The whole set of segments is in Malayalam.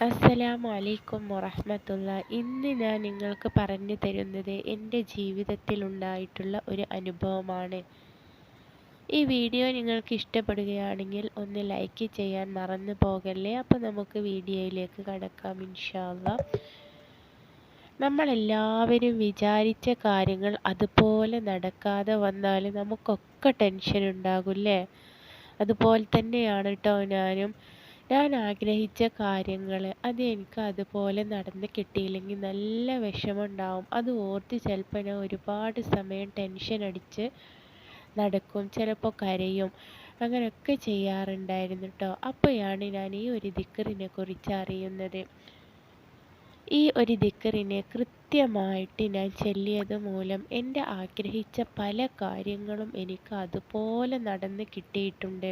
അസ്സലാമു അലൈക്കും വറഹ്മത്തുള്ള ഇന്ന് ഞാൻ നിങ്ങൾക്ക് പറഞ്ഞു തരുന്നത് എന്റെ ജീവിതത്തിൽ ഉണ്ടായിട്ടുള്ള ഒരു അനുഭവമാണ്. ഈ വീഡിയോ നിങ്ങൾക്ക് ഇഷ്ടപ്പെടുകയാണെങ്കിൽ ഒന്ന് ലൈക്ക് ചെയ്യാൻ മറന്നു പോകല്ലേ? അപ്പോൾ നമുക്ക് വീഡിയോയിലേക്ക് കടക്കാം ഇൻഷാല്ല നമ്മളെല്ലാവരും വിചാരിച്ച കാര്യങ്ങൾ അതുപോലെ നടക്കാതെ വന്നാൽ നമുക്കൊക്കെ ടെൻഷൻ ഉണ്ടാകില്ലേ അതുപോലെ തന്നെയാണ് കേട്ടോ ഞാനും. ഞാൻ ആഗ്രഹിച്ച കാര്യങ്ങൾ അത് എനിക്ക് അതുപോലെ നടന്ന് കിട്ടിയില്ലെങ്കിൽ നല്ല വിഷമമുണ്ടാവും. അത് ഓർത്ത് ചിലപ്പോൾ ഞാൻ ഒരുപാട് സമയം ടെൻഷൻ അടിച്ച് നടക്കും ചിലപ്പോൾ കരയും. അങ്ങനെയൊക്കെ ചെയ്യാറുണ്ടായിരുന്നു കേട്ടോ അപ്പോഴാണ് ഞാൻ ഈ ഒരു ദിക്കറിനെ കുറിച്ച് അറിയുന്നത്. ഈ ഒരു ദിക്കറിനെ കൃത്യമായിട്ട് ഞാൻ ചൊല്ലിയത് മൂലം എന്റെ ആഗ്രഹിച്ച പല കാര്യങ്ങളും എനിക്ക് അതുപോലെ നടന്ന് കിട്ടിയിട്ടുണ്ട്.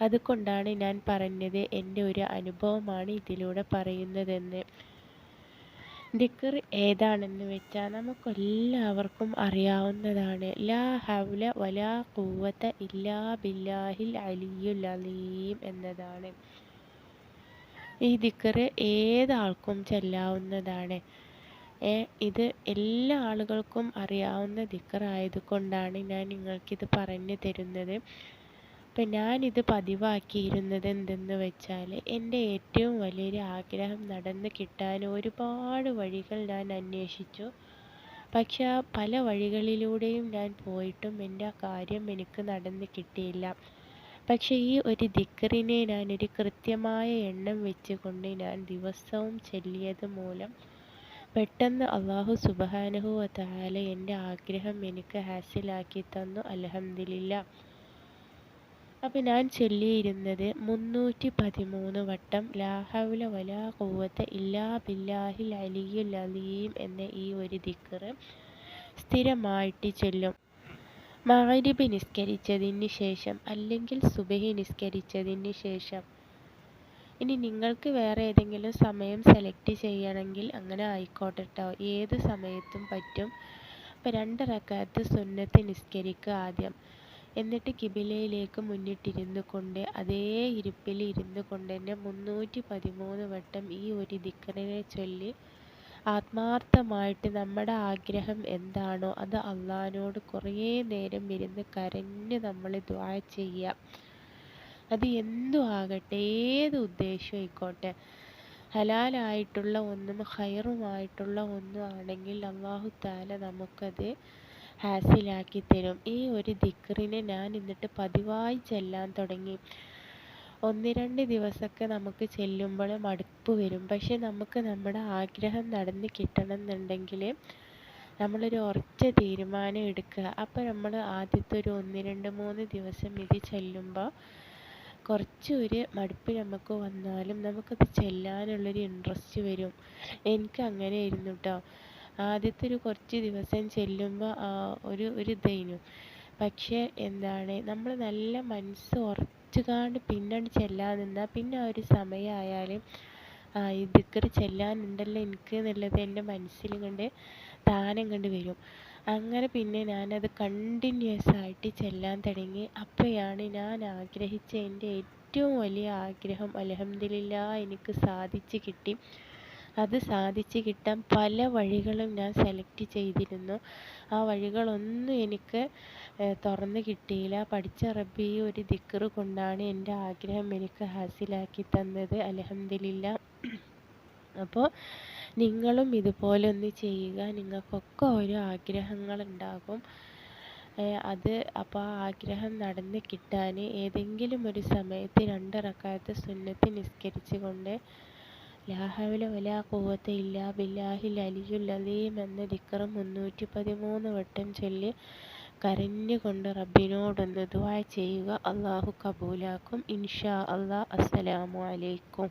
അതുകൊണ്ടാണ് ഞാൻ പറഞ്ഞത് എന്റെ ഒരു അനുഭവമാണ് ഇതിലൂടെ പറയുന്നതെന്ന്. ദിക്കർ ഏതാണെന്ന് വെച്ചാൽ നമുക്കെല്ലാവർക്കും അറിയാവുന്നതാണ്. ലാ ഹൗല വലാ കൂവത്ത ഇല്ലാ ബില്ലാഹിൽ അലിയുൽ അലീം എന്നതാണ്. ഈ ദിക്കർ ഏതാൾക്കും ചെല്ലാവുന്നതാണ്. ഇത് എല്ലാ ആളുകൾക്കും അറിയാവുന്ന ദിക്കർ ആയതുകൊണ്ടാണ് ഞാൻ നിങ്ങൾക്കിത് പറഞ്ഞു തരുന്നത്. അപ്പം ഞാനിത് പതിവാക്കിയിരുന്നത് എന്തെന്ന് വെച്ചാൽ എന്റെ ഏറ്റവും വലിയൊരു ആഗ്രഹം നടന്ന് കിട്ടാൻ ഒരുപാട് വഴികൾ ഞാൻ അന്വേഷിച്ചു. പക്ഷെ പല വഴികളിലൂടെയും ഞാൻ പോയിട്ടും എന്റെ ആ കാര്യം എനിക്ക് നടന്ന് കിട്ടിയില്ല. പക്ഷേ ഈ ഒരു ദിക്കറിനെ ഞാനൊരു കൃത്യമായ എണ്ണം വെച്ചുകൊണ്ട് ഞാൻ ദിവസവും ചൊല്ലിയത് മൂലം പെട്ടെന്ന് അള്ളാഹു സുബാനഹു വതാല എന്റെ ആഗ്രഹം എനിക്ക് ഹാസിലാക്കി തന്നു. അലഹമില്ല അപ്പം ഞാൻ ചൊല്ലിയിരുന്നത് മുന്നൂറ്റി പതിമൂന്ന് വട്ടം ലാഹൗല വലാ കൂവത്ത് ഇല്ലാ ബില്ലാഹിൽ അലിയുൽ അലീം എന്ന ഈ ഒരു ദിക്കറ് സ്ഥിരമായിട്ട് ചൊല്ലും. മാരിബ് നിസ്കരിച്ചതിന് ശേഷം അല്ലെങ്കിൽ സുബഹി നിസ്കരിച്ചതിന് ശേഷം. ഇനി നിങ്ങൾക്ക് വേറെ ഏതെങ്കിലും സമയം സെലക്ട് ചെയ്യണമെങ്കിൽ അങ്ങനെ ആയിക്കോട്ടെ കേട്ടോ ഏത് സമയത്തും പറ്റും. അപ്പോൾ രണ്ട് റക്കാത്ത് സുന്നത്ത് നിസ്കരിക്കുക ആദ്യം. എന്നിട്ട് കിബിലയിലേക്ക് മുന്നിട്ടിരുന്നു കൊണ്ട് അതേ ഇരിപ്പിൽ ഇരുന്നു കൊണ്ട് തന്നെ മുന്നൂറ്റി പതിമൂന്ന് വട്ടം ഈ ഒരു ദിക്കറിനെ ചൊല്ലി ആത്മാർത്ഥമായിട്ട് നമ്മുടെ ആഗ്രഹം എന്താണോ അത് അള്ളഹാനോട് കുറേ നേരം ഇരുന്ന് കരഞ്ഞ് നമ്മൾ ദ്വാ ചെയ്യാം അത് എന്തു ആകട്ടെ ഏത് ഉദ്ദേശം ആയിക്കോട്ടെ. ഹലാലായിട്ടുള്ള ഒന്നും ഹൈറുമായിട്ടുള്ള ഒന്നും ആണെങ്കിൽ അള്ളാഹു താല നമുക്കത് ഹാസിലാക്കി തരും. ഈ ഒരു ദിക്റിനെ ഞാൻ എന്നിട്ട് പതിവായി ചെല്ലാൻ തുടങ്ങി. ഒന്ന് രണ്ട് ദിവസമൊക്കെ നമുക്ക് ചെല്ലുമ്പോൾ മടുപ്പ് വരും. പക്ഷെ നമുക്ക് നമ്മുടെ ആഗ്രഹം നടന്ന് കിട്ടണം എന്നുണ്ടെങ്കിൽ നമ്മളൊരു ഉറച്ച തീരുമാനം എടുക്കുക. അപ്പോൾ നമ്മൾ ആദ്യത്തെ ഒരു ഒന്ന് രണ്ട് മൂന്ന് ദിവസം ഇത് ചെല്ലുമ്പോൾ കുറച്ച് ഒരു മടുപ്പ് നമുക്ക് വന്നാലും നമുക്കത് ചെല്ലാനുള്ളൊരു ഇൻട്രസ്റ്റ് വരും. എനിക്ക് അങ്ങനെ ആയിരുന്നു കേട്ടോ ആദ്യത്തെ ഒരു കുറച്ച് ദിവസം ചെല്ലുമ്പോൾ ഒരു ഒരു ഇതായിരുന്നു പക്ഷേ എന്താണ് നമ്മൾ നല്ല മനസ്സ് ഉറച്ചുകാണ്ട് പിന്നീട് ചെല്ലാൻ നിന്നാൽ പിന്നെ ആ ഒരു സമയമായാൽ ആ ഈ ദിക്കറ് ചെല്ലാനുണ്ടല്ലോ എനിക്ക് എന്നുള്ളത് എന്റെ മനസ്സിൽ കണ്ട് താനം കണ്ട് വരും. അങ്ങനെ പിന്നെ ഞാനത് കണ്ടിന്യൂസ് ആയിട്ട് ചെല്ലാൻ തുടങ്ങി. അപ്പോഴാണ് ഞാൻ ആഗ്രഹിച്ച എന്റെ ഏറ്റവും വലിയ ആഗ്രഹം അൽഹംദുലില്ലാ എനിക്ക് സാധിച്ചു കിട്ടി. അത് സാധിച്ചു കിട്ടാൻ പല വഴികളും ഞാൻ സെലക്ട് ചെയ്തിരുന്നു. ആ വഴികളൊന്നും എനിക്ക് തുറന്ന് കിട്ടിയില്ല. പഠിച്ച റബ്ബി ഒരു ദിക്റ് കൊണ്ടാണ് എന്റെ ആഗ്രഹം എനിക്ക് ഹാസിലാക്കി തന്നത്. അലഹമില്ല അപ്പോൾ നിങ്ങളും ഇതുപോലെ ഒന്ന് ചെയ്യുക. നിങ്ങൾക്കൊക്കെ ഓരോ ആഗ്രഹങ്ങളുണ്ടാകും അത് അപ്പോൾ ആ ആഗ്രഹം നടന്ന് കിട്ടാൻ ഏതെങ്കിലും ഒരു സമയത്ത് രണ്ട് റക്കായത്ത് സുന്നത്ത് നിസ്കരിച്ച് ലാഹവല വലാ കൂവത്ത ഇല്ലാ ബില്ലാഹിൽ അലിയുൽ അലീം എന്ന ദിക്ർ മുന്നൂറ്റി പതിമൂന്ന് വട്ടം ചൊല്ലി കരഞ്ഞുകൊണ്ട് റബ്ബിനോടൊന്ന് ദുആ ചെയ്യുക അള്ളാഹു കബൂലാക്കും. ഇൻഷാ അള്ളാഹ് അസ്സലാമു അലൈക്കും.